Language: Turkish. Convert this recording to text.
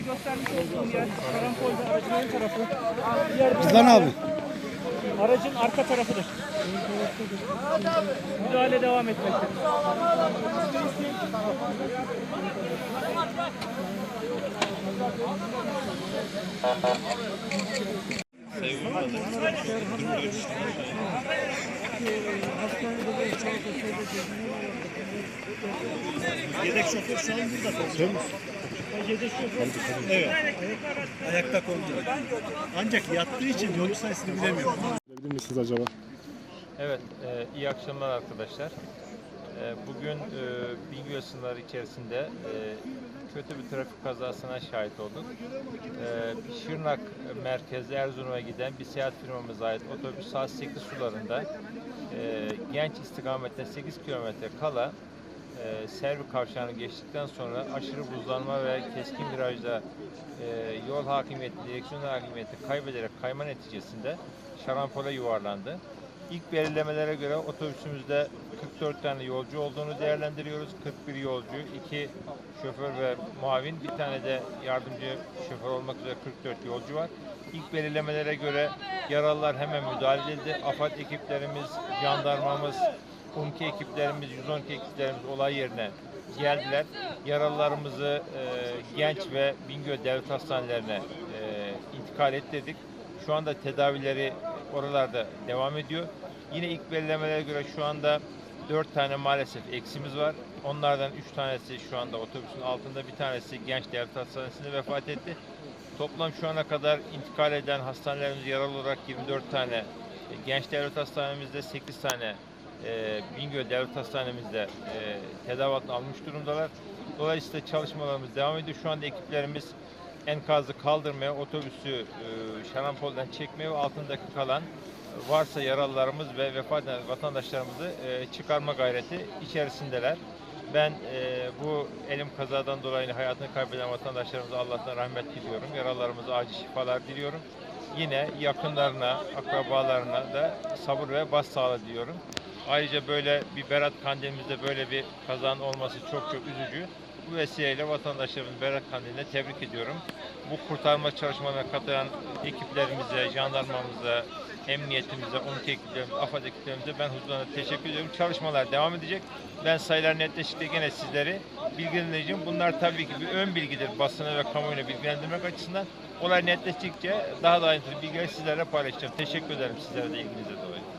ekranda göstermiş olduğum yer Karampol'da aracın ön tarafı. Rıdvan abi. Aracın arka tarafıdır. Müdahale devam etmekte. Yedek şoför şu an burada şoför. Evet. Ayakta kondu. Ancak yattığı için yolcu sayısını bilemiyorum. Bilebilir misiniz acaba? Evet, e, iyi akşamlar arkadaşlar. E, bugün e, Bingöl sınırları içerisinde e, kötü bir trafik kazasına şahit olduk. E, Şırnak merkezli Erzurum'a giden bir seyahat firmamıza ait otobüs saat 8 sularında e, Genç istikametine 8 kilometre kala e, Servi kavşağını geçtikten sonra aşırı buzlanma ve keskin virajda e, yol hakimiyeti, direksiyon hakimiyeti kaybederek kayma neticesinde şarampole yuvarlandı. İlk belirlemelere göre otobüsümüzde 44 tane yolcu olduğunu değerlendiriyoruz. 41 yolcu, 2 şoför ve muavin, bir tane de yardımcı şoför olmak üzere 44 yolcu var. İlk belirlemelere göre yaralılar hemen müdahale edildi. AFAD ekiplerimiz, jandarmamız, UMKE ekiplerimiz, 112 ekiplerimiz olay yerine geldiler. Yaralılarımızı e, Genç ve Bingöl Devlet Hastanelerine e, intikal ettirdik. Şu anda tedavileri oralarda devam ediyor. Yine ilk belirlemelere göre şu anda 4 tane maalesef eksimiz var. Onlardan 3 tanesi şu anda otobüsün altında, bir tanesi Genç Devlet Hastanesi'nde vefat etti. Toplam şu ana kadar intikal eden hastanelerimiz yaralı olarak 24 tane, e, Genç Devlet Hastanemizde 8 tane, e, Bingöl Devlet Hastanemizde e, tedavi altına almış durumdalar. Dolayısıyla çalışmalarımız devam ediyor. Şu anda ekiplerimiz enkazı kaldırmaya, otobüsü e, şarampolden çekmeye ve altındaki kalan varsa yaralılarımız ve vefat eden vatandaşlarımızı e, çıkarma gayreti içerisindeler. Ben e, bu elim kazadan dolayı hayatını kaybeden vatandaşlarımıza Allah'tan rahmet diliyorum. Yaralılarımıza acil şifalar diliyorum. Yine yakınlarına, akrabalarına da sabır ve başsağlığı diliyorum. Ayrıca böyle bir Berat Kandil'imizde böyle bir kazanın olması çok çok üzücü. Bu vesileyle vatandaşlarımız Berat Kandil'ine tebrik ediyorum. Bu kurtarma çalışmalarına katılan ekiplerimize, jandarmamıza, emniyetimize, UNKE ekiplerimize, AFAD ekiplerimize ben huzurlarına teşekkür ediyorum. Çalışmalar devam edecek. Ben sayılar netleştikçe gene sizleri bilgilendireceğim. Bunlar tabii ki bir ön bilgidir basına ve kamuoyuna bilgilendirmek açısından. Olay netleştikçe daha da ayrıntılı bilgileri sizlerle paylaşacağım. Teşekkür ederim sizlere de ilginize dolayı.